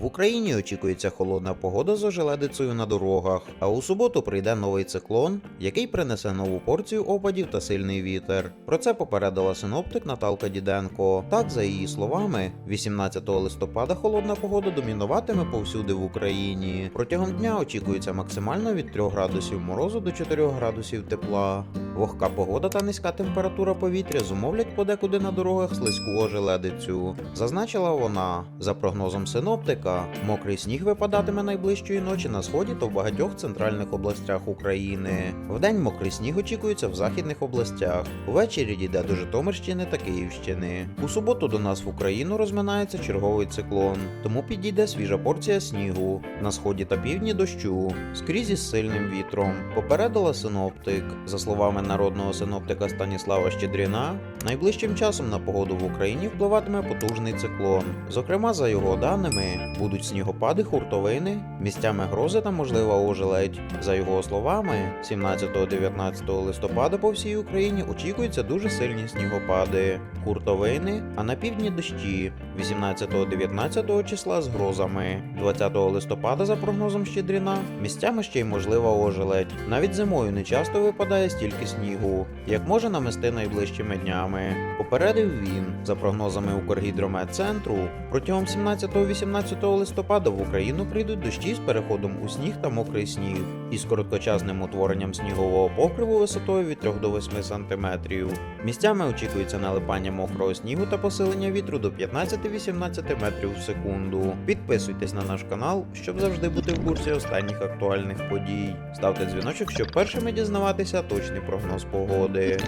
В Україні очікується холодна погода з ожеледицею на дорогах, а у суботу прийде новий циклон, який принесе нову порцію опадів та сильний вітер. Про це попередила синоптик Наталка Діденко. Так, за її словами, 18 листопада холодна погода домінуватиме повсюди в Україні. Протягом дня очікується максимально від 3 градусів морозу до 4 градусів тепла. Вогка погода та низька температура повітря зумовлять подекуди на дорогах слизьку ожеледицю. Зазначила вона, за прогнозом синоптика, мокрий сніг випадатиме найближчої ночі на сході та в багатьох центральних областях України. Вдень мокрий сніг очікується в західних областях. Увечері дійде до Житомирщини та Київщини. У суботу до нас в Україну розминається черговий циклон, тому підійде свіжа порція снігу. На сході та півдні дощу, скрізь із сильним вітром. Попередила синоптик. За словами народного синоптика Станіслава Щедріна, найближчим часом на погоду в Україні впливатиме потужний циклон. Зокрема, за його даними, будуть снігопади, хуртовини, місцями грози та можлива ожеледь. За його словами, 17-19 листопада по всій Україні очікуються дуже сильні снігопади, хуртовини, а на півдні дощі 18-19 числа з грозами, 20 листопада, за прогнозом Щедріна, місцями ще й можлива ожеледь. Навіть зимою не часто випадає стільки снігу, як може намести найближчими днями. Попередив він, за прогнозами Укргідрометцентру, протягом 17-18 листопада в Україну прийдуть дощі з переходом у сніг та мокрий сніг, із короткочасним утворенням снігового покриву висотою від 3 до 8 см. Місцями очікується налипання мокрого снігу та посилення вітру до 15-18 метрів в секунду. Підписуйтесь на наш канал, щоб завжди бути в курсі останніх актуальних подій. Ставте дзвіночок, щоб першими дізнаватися точний прогноз погоди.